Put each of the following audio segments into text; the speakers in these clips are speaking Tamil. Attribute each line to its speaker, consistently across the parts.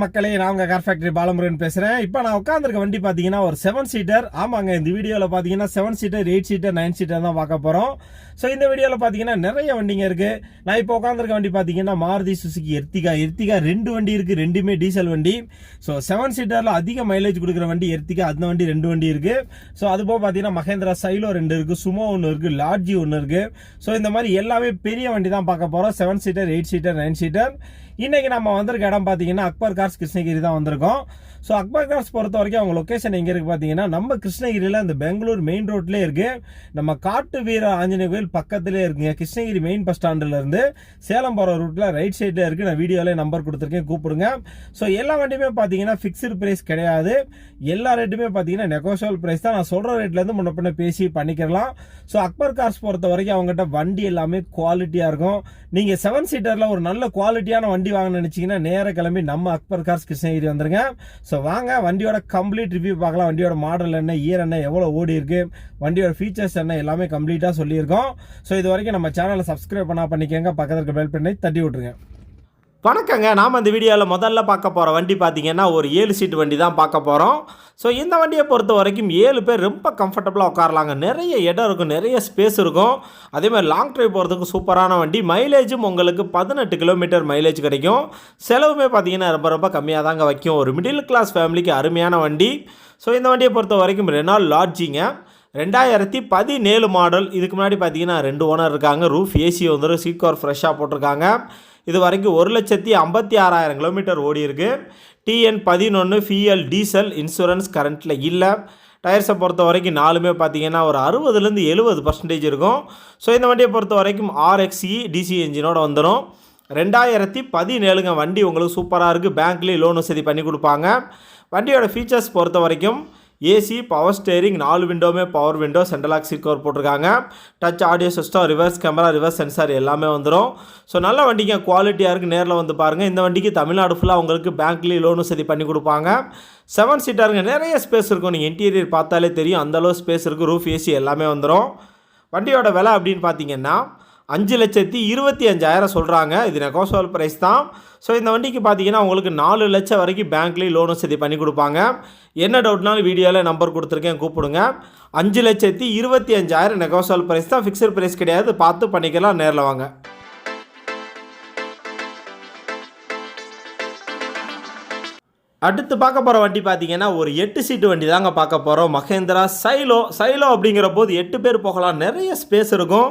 Speaker 1: வணக்கம் மக்களே நான் உங்க கார் ஃபேக்டரி பாலமுருகன் பேசுறேன். இப்போ நான் உட்காந்துருக்க வண்டி பாத்தீங்கன்னா ஒரு செவன் சீட்டர் ஆமாங்க இந்த வீடியோல பாத்தீங்கன்னா seven seater eight seater nine seater தான் பார்க்க போறோம். ஸோ இந்த வீடியோல பாத்தீங்கன்னா நிறைய வண்டிங்க இருக்கு. நான் இப்போ உட்காந்துருக்க வண்டி பாத்தீங்கன்னா மாருதி சுசுகி எர்த்திகா எர்த்திகா ரெண்டு வண்டி இருக்கு ரெண்டுமே டீசல் வண்டி. ஸோ செவன் சீட்டர்ல அதிக மைலேஜ் கொடுக்குற வண்டி எர்த்திகா அந்த வண்டி ரெண்டு வண்டி இருக்கு. ஸோ அது போக பாத்தீங்கன்னா மகேந்திரா சைலோ ரெண்டு இருக்கு சுமோ ஒன்று இருக்கு லாட்ஜி ஒன்று இருக்கு. ஸோ இந்த மாதிரி எல்லாமே பெரிய வண்டி தான் பார்க்க போறோம். Seven seater eight seater nine seater இன்னைக்கு நம்ம வந்திருக்க இடம் பார்த்தீங்கன்னா அக்பர் கார் கிராஸ் கிருஷ்ணகிரி தான் வந்திருக்கோம். ஸோ அக்பர் கிராஸ் பொறுத்த வரைக்கும் அவங்க லொக்கேஷன் எங்கே இருக்கு பார்த்தீங்கன்னா நம்ம கிருஷ்ணகிரியில் அந்த பெங்களூர் மெயின் ரோட்லேயே இருக்கு. நம்ம காட்டு வீர ஆஞ்சநேய கோயில் பக்கத்துலேயே இருக்குங்க. கிருஷ்ணகிரி மெயின் பஸ் ஸ்டாண்டுலேருந்து சேலம் போகிற ரூட்டில் ரைட் சைடில் இருக்கு. நான் வீடியோவில் நம்பர் கொடுத்துருக்கேன். கூப்பிடுங்க. ஸோ எல்லா வண்டியுமே பார்த்தீங்கன்னா ஃபிக்ஸ்டு ப்ரைஸ் கிடையாது. எல்லா ரேட்டுமே பார்த்தீங்கன்னா நெகோஷியல் ப்ரைஸ் தான். நான் சொல்கிற ரேட்லேருந்து முன்ன பின்ன பேசி பண்ணிக்கலாம் ஸோ அக்பர் கார்ஸ் பொறுத்த வரைக்கும் அவங்ககிட்ட வண்டி எல்லாமே குவாலிட்டியாக இருக்கும். நீங்கள் செவன் சீட்டரில் ஒரு நல்ல குவாலிட்டியான வண்டி வாங்க நினச்சிங்கன்னா நேர கிளம்பி நம்ம அக்பர் கார்ஸ் கிருஷ்ணகிரி வந்துருங்க ஸோ வாங்க வண்டியோட கம்ப்ளீட் ரிவ்யூ பார்க்கலாம். வண்டியோட மாடல் என்ன இயர் என்ன எவ்வளோ ஓடி இருக்கு வண்டியோட ஃபீச்சர்ஸ் என்ன எல்லாமே கம்ப்ளீட்டாக சொல்லியிருக்கோம். ஸோ இது வரைக்கும் நம்ம சேனலை சப்ஸ்கிரைப் பண்ணா பண்ணிக்கோங்க. பக்கத்தில் இருக்க பெல் பண்ணி தட்டி விட்டுருங்க. வணக்கங்க. நாம் இந்த வீடியோவில் முதல்ல பார்க்க போகிற வண்டி பார்த்தீங்கன்னா ஒரு ஏழு சீட்டு வண்டி தான் பார்க்க போகிறோம் ஸோ இந்த வண்டியை பொறுத்த வரைக்கும் ஏழு பேர் ரொம்ப கம்ஃபர்டபுளாக உட்காரலாங்க. நிறைய இடம் இருக்கும் நிறைய ஸ்பேஸ் இருக்கும். அதே மாதிரி லாங் ட்ரைவ் போகிறதுக்கு சூப்பரான வண்டி. மைலேஜும் உங்களுக்கு பதினெட்டு கிலோமீட்டர் மைலேஜ் கிடைக்கும். செலவுமே பார்த்தீங்கன்னா ரொம்ப ரொம்ப கம்மியாக தாங்க வைக்கும். ஒரு மிடில் கிளாஸ் ஃபேமிலிக்கு அருமையான வண்டி. ஸோ இந்த வண்டியை பொறுத்த வரைக்கும் ரெனால் லாட்ஜிங்க ரெண்டாயிரத்தி பதினேழு மாடல் இதுக்கு முன்னாடி பார்த்தீங்கன்னா ரெண்டு ஓனர் இருக்காங்க. ரூஃப் ஏசி வந்துடும் சீட் ஃப்ரெஷ்ஷாக போட்டிருக்காங்க. இது வரைக்கும் ஒரு லட்சத்தி ஐம்பத்தி ஆறாயிரம் கிலோமீட்டர் ஓடி இருக்கு. டிஎன் பதினொன்று ஃபிஎல் டீசல் இன்சூரன்ஸ் கரண்ட்டில் இல்லை. டயர்ஸை பொறுத்த வரைக்கும் நாலுமே பார்த்தீங்கன்னா ஒரு அறுபதுலேருந்து எழுபது பர்சன்டேஜ் இருக்கும். ஸோ இந்த வண்டியை பொறுத்த வரைக்கும் ஆர்எக்ஸி டிசி என்ஜினோட வந்துடும் ரெண்டாயிரத்தி பதினேழுங்க வண்டி உங்களுக்கு சூப்பராக இருக்குது பேங்க்லேயும் லோன் வசதி பண்ணி கொடுப்பாங்க. வண்டியோட ஃபீச்சர்ஸ் பொறுத்த வரைக்கும் ஏசி பவர் ஸ்டேரிங் நாலு விண்டோமே power window central lock seat cover போட்டிருக்காங்க. Touch audio system reverse camera reverse sensor எல்லாமே வந்துடும் ஸோ நல்ல வண்டிங்க குவாலிட்டியாக இருக்குது நேரில் வந்து பாருங்கள் இந்த வண்டிக்கு தமிழ்நாடு ஃபுல்லாக உங்களுக்கு பேங்க்லேயும் லோன் வசதி பண்ணி கொடுப்பாங்க. செவன் சீட்டாருங்க நிறைய ஸ்பேஸ் இருக்கும். நீங்கள் இன்டீரியர் பார்த்தாலே தெரியும். அந்தளவு ஸ்பேஸ் இருக்குது ரூஃப் ஏசி எல்லாமே வந்துடும் வண்டியோட விலை அப்படின்னு பார்த்தீங்கன்னா அஞ்சு லட்சத்தி இருபத்தி அஞ்சாயிரம் சொல்கிறாங்க இது நெகோசோல் ப்ரைஸ் தான். ஸோ இந்த வண்டிக்கு பார்த்தீங்கன்னா உங்களுக்கு நாலு லட்சம் வரைக்கும் பேங்க்லேயும் லோன் வசதி பண்ணி கொடுப்பாங்க. என்ன டவுட்னாலும் வீடியோவில் நம்பர் கொடுத்துருக்கேன் கூப்பிடுங்க. அஞ்சு லட்சத்தி இருபத்தி அஞ்சாயிரம் நெகோசோல் ப்ரைஸ் தான். ஃபிக்ஸட் ப்ரைஸ் கிடையாது. பார்த்து பண்ணிக்கலாம் நேரில் வாங்க. அடுத்து பார்க்க போகிற வண்டி பார்த்தீங்கன்னா ஒரு எட்டு சீட்டு வண்டி தாங்க பார்க்க போகிறோம் மகேந்திரா சைலோ சைலோ அப்படிங்கிற போது எட்டு பேர் போகலாம். நிறைய ஸ்பேஸ் இருக்கும்.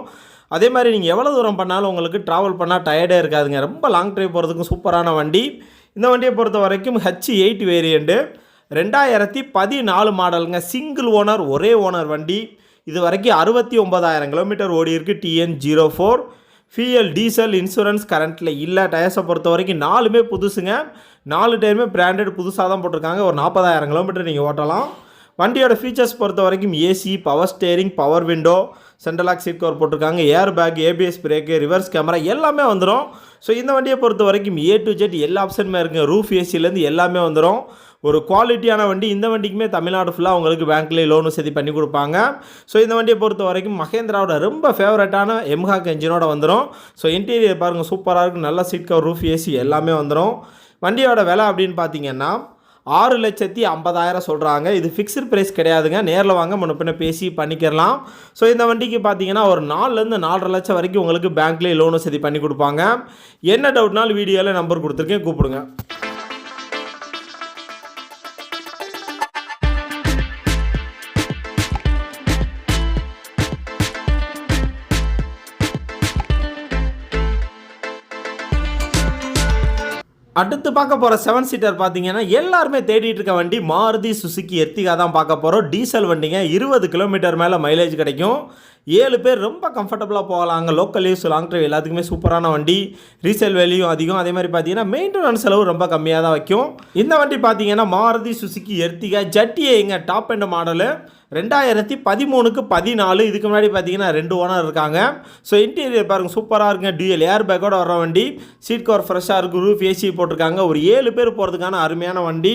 Speaker 1: அதே மாதிரி நீங்கள் எவ்வளோ தூரம் பண்ணாலும் உங்களுக்கு ட்ராவல் பண்ணால் டயர்டே இருக்காதுங்க. ரொம்ப லாங் ட்ரைவ் போகிறதுக்கும் சூப்பரான வண்டி. இந்த வண்டியை பொறுத்த வரைக்கும் ஹச் எயிட் வேரியண்ட்டு ரெண்டாயிரத்தி பதினாலு மாடலுங்க சிங்கிள் ஓனர் ஒரே ஓனர் வண்டி. இது வரைக்கும் அறுபத்தி ஒன்பதாயிரம் கிலோமீட்டர் ஓடி இருக்கு TN zero four FL diesel insurance கரண்ட்டில் இல்லை. டயர்ஸை பொறுத்த வரைக்கும் நாலுமே புதுசுங்க. நாலு டயருமே பிராண்டட் புதுசாக தான் போட்டிருக்காங்க. ஒரு நாற்பதாயிரம் கிலோமீட்டர் நீங்கள் ஓட்டலாம். வண்டியோட ஃபீச்சர்ஸ் பொறுத்த வரைக்கும் AC power steering power window central lock seat cover போட்டிருக்காங்க. Air bag ABS brake reverse camera எல்லாமே வந்துடும் ஸோ இந்த வண்டியை பொறுத்த வரைக்கும் ஏ டு ஜெட் எல்லா ஆப்ஷனுமே இருக்குங்க ரூஃப் ஏசிலேருந்து எல்லாமே வந்துடும் ஒரு குவாலிட்டியான வண்டி இந்த வண்டிக்குமே தமிழ்நாடு ஃபுல்லாக உங்களுக்கு பேங்க்லேயே லோன் வசதி பண்ணி கொடுப்பாங்க. ஸோ இந்த வண்டியை பொறுத்த வரைக்கும் மகேந்திராவோட ரொம்ப ஃபேவரட்டான எம்ஹாக் என்ஜினோட வந்துடும் ஸோ இன்டீரியர் பாருங்கள் சூப்பராக இருக்கும் நல்ல சீட் கவர் ரூஃப் ஏசி எல்லாமே வந்துடும் வண்டியோட விலை அப்படின்னு பார்த்தீங்கன்னா ஆறு லட்சத்தி ஐம்பதாயிரம் சொல்கிறாங்க இது ஃபிக்ஸ்டு ப்ரைஸ் கிடையாதுங்க. நேரில் வாங்க முன்ன பின்ன பேசி பண்ணிக்கிறலாம். ஸோ இந்த வண்டிக்கு பார்த்தீங்கன்னா ஒரு நாலுலேருந்து நாலரை லட்சம் வரைக்கும் உங்களுக்கு பேங்க்லேயே லோன் வசதி பண்ணி கொடுப்பாங்க. என்ன டவுட்னாலும் வீடியோவில் நம்பர் கொடுத்துருக்கேன். கூப்பிடுங்க. அடுத்து பார்க்க போகிற செவன் சீட்டர் பார்த்தீங்கன்னா எல்லாருமே தேடிட்டு இருக்க வண்டி மாருதி சுசுக்கி எர்த்திகா தான் பார்க்க போகிறோம் டீசல் வண்டிங்க இருபது கிலோமீட்டர் மேலே மைலேஜ் கிடைக்கும். ஏழு பேர் ரொம்ப கம்ஃபர்டபுளாக போகலாங்க லோக்கல் யூஸ் லாங் ட்ரைவ் எல்லாத்துக்குமே சூப்பரான வண்டி. ரீசேல் வேல்யூ அதிகம். அதே மாதிரி பார்த்தீங்கன்னா மெயின்டெனன்ஸ் செலவு ரொம்ப கம்மியாக தான் வைக்கும். இந்த வண்டி பார்த்தீங்கன்னா மாருதி சுசுக்கி எர்த்திகா ஜட்டியே எங்கள் டாப் எண்ட் மாடலு ரெண்டாயிரத்தி பதிமூணுக்கு பதினாலு. இதுக்கு முன்னாடி பார்த்தீங்கன்னா ரெண்டு ஓனர் இருக்காங்க. ஸோ இன்டீரியர் பாருங்கள் சூப்பராக இருக்குங்க. டியூஎல் ஏர் பேக்கோட வர வண்டி. சீட் கவர் ஃப்ரெஷ்ஷாக இருக்குது ரூஃப் ஏசி போட்டிருக்காங்க. ஒரு ஏழு பேர் போகிறதுக்கான அருமையான வண்டி.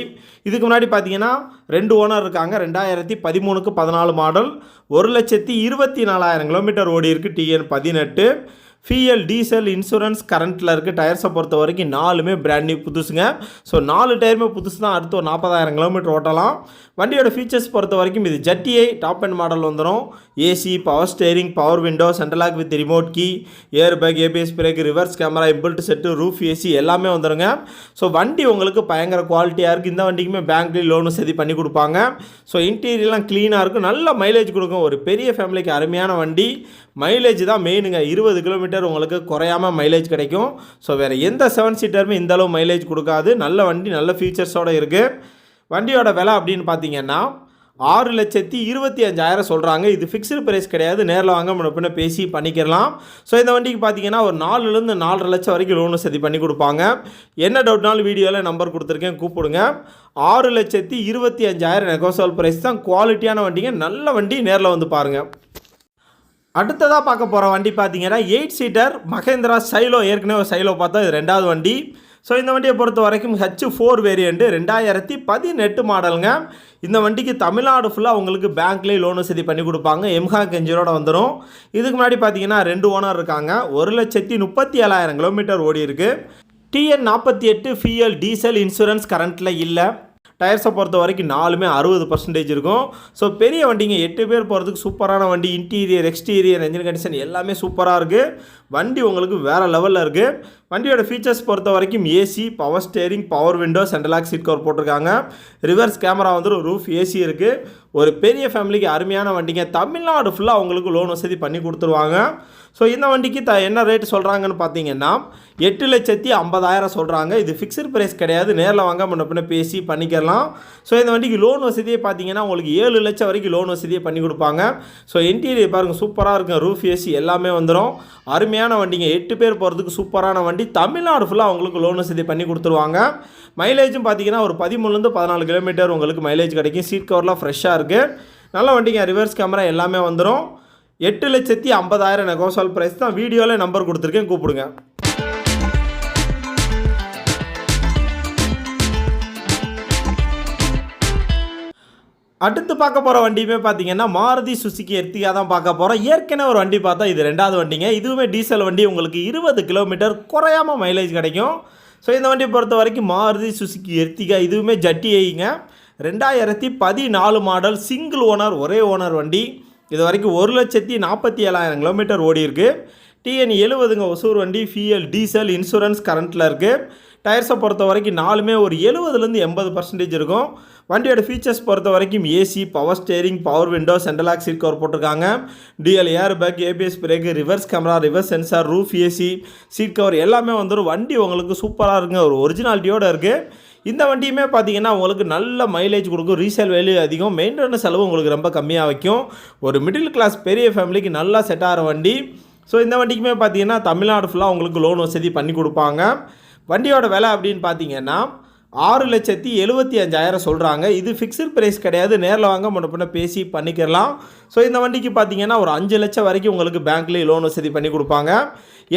Speaker 1: இதுக்கு முன்னாடி பார்த்தீங்கன்னா ரெண்டு ஓனர் இருக்காங்க. ரெண்டாயிரத்தி பதிமூணுக்கு பதினாலு மாடல் ஒரு லட்சத்தி இருபத்தி நாலாயிரம் கிலோமீட்டர் ஓடி இருக்குது டிஎன் பதினெட்டு. ஃபிஎல் டீசல் இன்சூரன்ஸ் கரண்ட்டில் இருக்குது டயர்ஸை பொறுத்த வரைக்கும் நாலுமே பிராண்ட் நியூ புதுசுங்க. ஸோ நாலு டயருமே புதுசு தான் அடுத்து ஒரு நாற்பதாயிரம் கிலோமீட்டர் ஓட்டலாம். வண்டியோட ஃபீச்சர்ஸ் பொறுத்த வரைக்கும் இது ஜட்டிஐ டாப் அண்ட் மாடல் வந்துடும் AC power steering power window central lock with remote key air bag ABS brake reverse camera inbuilt set roof AC எல்லாமே வந்துடுங்க ஸோ வண்டி உங்களுக்கு பயங்கர குவாலிட்டியாக இருக்குது இந்த வண்டிக்குமே பேங்க்லேயும் லோனு சரி பண்ணி கொடுப்பாங்க. ஸோ இன்டீரியர்லாம் க்ளீனாக இருக்கும். நல்ல மைலேஜ் கொடுக்கும். ஒரு பெரிய ஃபேமிலிக்கு அருமையான வண்டி. மைலேஜ் தான் மெயினுங்க இருபது கிலோமீட்டர் உங்களுக்கு குறையாமல் மைலேஜ் கிடைக்கும். ஸோ வேறு எந்த செவன் சீட்டருமே இந்தளவு மைலேஜ் கொடுக்காது. நல்ல வண்டி நல்ல ஃபீச்சர்ஸோடு இருக்குது வண்டியோட விலை அப்படின்னு பார்த்தீங்கன்னா ஆறு லட்சத்தி இருபத்தி அஞ்சாயிரம் சொல்கிறாங்க இது ஃபிக்ஸ்டு ப்ரைஸ் கிடையாது. நேரில் வாங்க முன்ன பின்ன பேசி பண்ணிக்கிறலாம். ஸோ இந்த வண்டிக்கு பார்த்தீங்கன்னா ஒரு நாலுலேருந்து நாலரை லட்சம் வரைக்கும் லோனு சதி பண்ணி கொடுப்பாங்க. என்ன டவுட்னாலும் வீடியோவில் நம்பர் கொடுத்துருக்கேன். கூப்பிடுங்க. ஆறு லட்சத்தி இருபத்தி அஞ்சாயிரம் நெகோசல் ப்ரைஸ் தான். குவாலிட்டியான வண்டிங்க. நல்ல வண்டி நேரில் வந்து பாருங்கள் அடுத்ததாக பார்க்க போகிற வண்டி பார்த்தீங்கன்னா எயிட் சீட்டர் மகேந்திரா சைலோ ஏற்கனவே ஒரு சைலோ பார்த்தா இது ரெண்டாவது வண்டி. ஸோ இந்த வண்டியை பொறுத்த வரைக்கும் ஹச் ஃபோர் வேரியண்ட்டு ரெண்டாயிரத்தி பதினெட்டு மாடலுங்க இந்த வண்டிக்கு தமிழ்நாடு ஃபுல்லாக உங்களுக்கு பேங்க்லேயே லோன் வசதி பண்ணி கொடுப்பாங்க. எம்ஹா கெஞ்சரோட வந்துடும் இதுக்கு முன்னாடி பார்த்தீங்கன்னா ரெண்டு ஓனர் இருக்காங்க. ஒரு லட்சத்தி முப்பத்தி ஏழாயிரம் கிலோமீட்டர் ஓடி இருக்குது டிஎன் நாற்பத்தி எட்டு ஃபிஎல் டீசல் இன்சூரன்ஸ் கரண்ட்டில் இல்லை. டயர்ஸை பொறுத்த வரைக்கும் நாலுமே அறுபது பர்சன்டேஜ் இருக்கும். ஸோ பெரிய வண்டிங்க எட்டு பேர் போகிறதுக்கு சூப்பரான வண்டி இன்டீரியர் எக்ஸ்டீரியர் என்ஜின் கண்டிஷன் எல்லாமே சூப்பராக இருக்குது வண்டி உங்களுக்கு வேறு லெவலில் இருக்குது வண்டியோட ஃபீச்சர்ஸ் பொறுத்த வரைக்கும் AC power steering power window central lock seat cover போட்டிருக்காங்க. ரிவர்ஸ் கேமரா வந்துடும் ரூஃப் ஏசி இருக்குது ஒரு பெரிய ஃபேமிலிக்கு அருமையான வண்டிங்க. தமிழ்நாடு ஃபுல்லாக அவங்களுக்கு லோன் வசதி பண்ணி கொடுத்துருவாங்க. ஸோ இந்த வண்டிக்கு த என்ன ரேட் சொல்கிறாங்கன்னு பார்த்தீங்கன்னா எட்டு லட்சத்தி ஐம்பதாயிரம் சொல்கிறாங்க இது ஃபிக்ஸட் ப்ரைஸ் கிடையாது. நேரில் வாங்க முன்ன பின்ன பேசி பண்ணிக்கலாம். ஸோ இந்த வண்டிக்கு லோன் வசதியே பார்த்தீங்கன்னா உங்களுக்கு ஏழு லட்சம் வரைக்கும் லோன் வசதியே பண்ணி கொடுப்பாங்க. ஸோ இன்டீரியர் பாருங்கள் சூப்பராக இருக்கும். ரூஃப் ஏசி எல்லாமே வந்துடும் அருமையான வண்டிங்க. எட்டு பேர் போகிறதுக்கு சூப்பரான வண்டி. தமிழ்நாடு ஃபுல்லாக அவங்களுக்கு லோன் வசதி பண்ணி கொடுத்துருவாங்க. மைலேஜும் பார்த்தீங்கன்னா ஒரு பதிமூணுலேருந்து பதினாலு கிலோமீட்டர் உங்களுக்கு மைலேஜ் கிடைக்கும். சீட் கவர்லாம் ஃப்ரெஷ்ஷாக இருக்குது நல்ல வண்டிங்க ரிவர்ஸ் கேமரா எல்லாமே வந்துடும் எட்டு லட்சத்தி ஐம்பதாயிரம் நெகோசால் ப்ரைஸ் தான். வீடியோவில் நம்பர் கொடுத்துருக்கேன் கூப்பிடுங்க. அடுத்து பார்க்க போகிற வண்டியுமே பார்த்தீங்கன்னா மாருதி சுசுக்கி எர்த்திகா தான் பார்க்க போகிறோம் ஏற்கனவே ஒரு வண்டி பார்த்தா இது ரெண்டாவது வண்டிங்க. இதுவுமே டீசல் வண்டி உங்களுக்கு இருபது கிலோமீட்டர் குறையாமல் மைலேஜ் கிடைக்கும். ஸோ இந்த வண்டியை பொறுத்த வரைக்கும் மாருதி சுசுக்கி எர்த்திகா இதுவுமே ஜட்டி ஐங்க ரெண்டாயிரத்தி பதினாலு மாடல் சிங்கிள் ஓனர் ஒரே ஓனர் வண்டி. இது வரைக்கும் ஒரு லட்சத்தி நாற்பத்தி ஏழாயிரம் கிலோமீட்டர் ஓடி இருக்குது டிஎன் எழுபதுங்க ஒசூர் வண்டி ஃபிஎல் டீசல் இன்சூரன்ஸ் கரண்ட்டில் இருக்குது டயர்ஸை பொறுத்த வரைக்கும் நாலுமே ஒரு எழுபதுலேருந்து எண்பது பர்சன்டேஜ் இருக்கும். வண்டியோட ஃபீச்சர்ஸ் பொறுத்த வரைக்கும் AC power steering power window central lock seat cover போட்டிருக்காங்க. DL air bag ABS brake reverse camera reverse sensor roof AC seat cover எல்லாமே வந்துடும் வண்டி உங்களுக்கு சூப்பராக இருக்குங்க. ஒரு ஒரிஜினாலிட்டியோடு இருக்குது இந்த வண்டியுமே பார்த்தீங்கன்னா உங்களுக்கு நல்ல மைலேஜ் கொடுக்கும். ரீசேல் வேல்யூ அதிகம். மெயின்டெனன்ஸ் செலவு உங்களுக்கு ரொம்ப கம்மியாக வைக்கும். ஒரு மிடில் கிளாஸ் பெரிய ஃபேமிலிக்கு நல்லா செட் ஆகிற வண்டி. ஸோ இந்த வண்டிக்குமே பார்த்தீங்கன்னா தமிழ்நாடு ஃபுல்லாக உங்களுக்கு லோன் வசதி பண்ணி கொடுப்பாங்க. வண்டியோட விலை அப்படின்னு பார்த்தீங்கன்னா ஆறு லட்சத்தி எழுபத்தி அஞ்சாயிரம் சொல்கிறாங்க இது ஃபிக்ஸட் ப்ரைஸ் கிடையாது. நேரில் வாங்க முன்ன பின்ன பேசி பண்ணிக்கிறலாம் ஸோ இந்த வண்டிக்கு பார்த்தீங்கன்னா ஒரு அஞ்சு லட்சம் வரைக்கும் உங்களுக்கு பேங்க்லேயே லோன் வசதி பண்ணி கொடுப்பாங்க.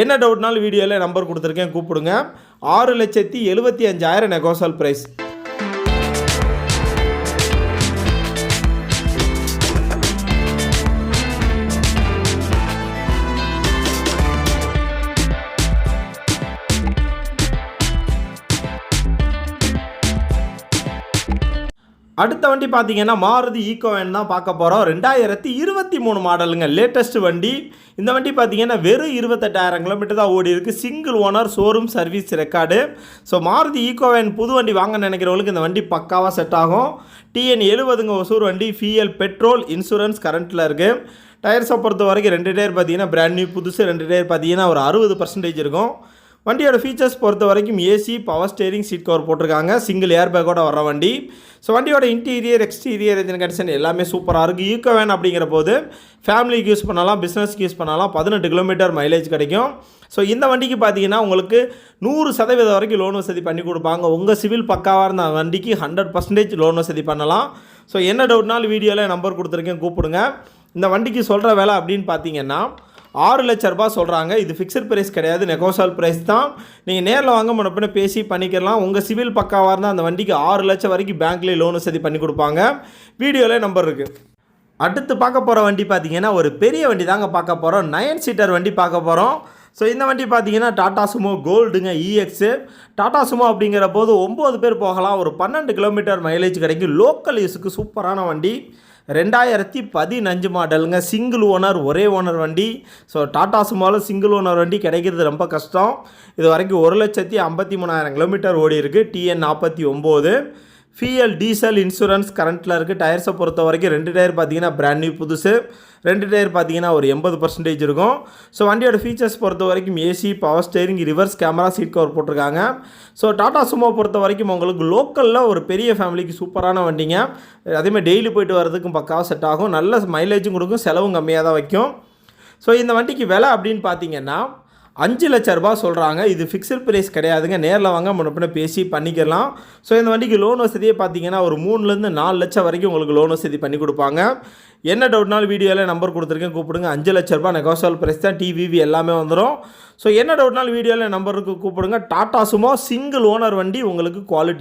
Speaker 1: என்ன டவுட்னாலும் வீடியோவில் நம்பர் கொடுத்துருக்கேன் கூப்பிடுங்க. ஆறு லட்சத்தி எழுபத்தி அஞ்சாயிரம் நெகோசல் ப்ரைஸ் அடுத்த வண்டி பார்த்தீங்கன்னா மாருதி ஈக்கோ வேன் தான் பார்க்க போகிறோம் ரெண்டாயிரத்தி இருபத்தி மூணு மாடலுங்க. லேட்டஸ்ட் வண்டி. இந்த வண்டி பார்த்தீங்கன்னா வெறும் இருபத்தெட்டாயிரம் கிலோமீட்டர் தான் ஓடி இருக்குது single owner showroom service record so Maruti Eeco van புது வண்டி வாங்க நினைக்கிறவங்களுக்கு இந்த வண்டி பக்காவாக செட் ஆகும். டிஎன் எழுபதுங்க ஒசூர் வண்டி ஃபிஎல் பெட்ரோல் இன்சூரன்ஸ் கரண்ட்டில் இருக்குது டயர்ஸை பொறுத்த வரைக்கும் ரெண்டு டயர் பார்த்தீங்கன்னா பிராண்ட் நியூ புதுசு ரெண்டு டயர் பார்த்தீங்கன்னா ஒரு அறுபது பர்சன்டேஜ் இருக்கும். வண்டியோட ஃபீச்சர்ஸ் பொறுத்த வரைக்கும் AC power steering seat cover போட்டிருக்காங்க. சிங்கிள் ஏர் பேக்கோட வர வண்டி. ஸோ வண்டியோட இன்டீரியர் எக்ஸ்டீரியர் இன்ஜின் கண்டிஷன் எல்லாமே சூப்பராக இருக்குது ஈக்கோ வேன் அப்படிங்கிற போது ஃபேமிலிக்கு யூஸ் பண்ணலாம் பிஸ்னஸ்க்கு யூஸ் பண்ணலாம். பதினெட்டு கிலோமீட்டர் மைலேஜ் கிடைக்கும். ஸோ இந்த வண்டிக்கு பார்த்தீங்கன்னா உங்களுக்கு நூறு சதவீதம் வரைக்கும் லோன் வசதி பண்ணி கொடுப்பாங்க. உங்கள் சிவில் பக்காவாக இருந்த வண்டிக்கு ஹண்ட்ரட் பர்சன்டேஜ் லோன் வசதி பண்ணலாம். ஸோ என்ன டவுட்னாலும் வீடியோவில் நம்பர் கொடுத்துருக்கேன். கூப்பிடுங்க. இந்த வண்டிக்கு சொல்கிற வேலை அப்படின்னு பார்த்தீங்கன்னா ஆறு லட்ச ரூபாய் சொல்கிறாங்க இது ஃபிக்ஸட் ப்ரைஸ் கிடையாது. நெகோசால் ப்ரைஸ் தான். நீங்கள் நேரில் வாங்க முன்னப்பின பேசி பண்ணிக்கலாம் உங்கள் சிவில் பக்காவாக இருந்தால் அந்த வண்டிக்கு ஆறு லட்சம் வரைக்கும் பேங்க்லேயே லோன் வசதி பண்ணி கொடுப்பாங்க. வீடியோவில் நம்பர் இருக்குது அடுத்து பார்க்க போகிற வண்டி பார்த்தீங்கன்னா ஒரு பெரிய வண்டி தாங்க பார்க்க போகிறோம் நயன் சீட்டர் வண்டி பார்க்க போகிறோம் ஸோ இந்த வண்டி பார்த்தீங்கன்னா டாடா சுமோ கோல்டுங்க இஎக்ஸு டாடா சுமோ அப்படிங்கிற போது ஒம்பது பேர் போகலாம். ஒரு பன்னெண்டு கிலோமீட்டர் மைலேஜ் கிடைக்கும். லோக்கல் யூஸுக்கு சூப்பரான வண்டி. ரெண்டாயிரத்தி பதினஞ்சு மாடலுங்க. சிங்கிள் ஓனர் ஒரே ஓனர் வண்டி. ஸோ டாடா சுமோவில் சிங்கிள் ஓனர் வண்டி கிடைக்கிறது ரொம்ப கஷ்டம். இது வரைக்கும் ஒரு லட்சத்தி ஐம்பத்தி மூணாயிரம் கிலோமீட்டர் ஓடி இருக்குது டிஎன் நாற்பத்தி ஒம்பது. ஃபிஎல் டீசல் இன்சூரன்ஸ் கரண்ட்டில் இருக்குது டயர்ஸை பொறுத்த வரைக்கும் ரெண்டு டயர் பார்த்தீங்கன்னா பிராண்ட் நியூ புதுசு. ரெண்டு டயர் பார்த்தீங்கன்னா ஒரு எண்பது பர்சன்டேஜ் இருக்கும். ஸோ வண்டியோட ஃபீச்சர்ஸ் பொறுத்த வரைக்கும் AC power steering reverse camera seat cover போட்டிருக்காங்க. ஸோ டாடா சுமோ பொறுத்த வரைக்கும் உங்களுக்கு லோக்கலில் ஒரு பெரிய ஃபேமிலிக்கு சூப்பரான வண்டிங்க. அதேமாதிரி டெய்லி போயிட்டு வரதுக்கும் பக்காவாக செட் ஆகும். நல்ல மைலேஜும் கொடுக்கும். செலவும் கம்மியாக தான் வைக்கும். ஸோ இந்த வண்டிக்கு விலை அப்படின்னு பார்த்தீங்கன்னா அஞ்சு லட்ச ரூபா சொல்கிறாங்க இது ஃபிக்ஸட் ப்ரைஸ் கிடையாதுங்க. நேரில் வாங்க முன்னப்பின பேசி பண்ணிக்கலாம். ஸோ இந்த வண்டிக்கு லோன் வசதியே பார்த்தீங்கன்னா ஒரு மூணுலேருந்து நாலு லட்சம் வரைக்கும் உங்களுக்கு லோன் வசதி பண்ணி கொடுப்பாங்க. என்ன டவுட்னாலும் வீடியோவில் நம்பர் கொடுத்துருக்கேன் கூப்பிடுங்க. அஞ்சு லட்ச ரூபாய் நெகோசியல் ப்ரைஸ் தான். டிவிவி எல்லாமே வந்துடும் ஸோ என்ன டவுட்னாலும் வீடியோவில் நம்பருக்கு கூப்பிடுங்க. டாடா சுமோ சிங்கிள் ஓனர் வண்டி உங்களுக்கு குவாலிட்டி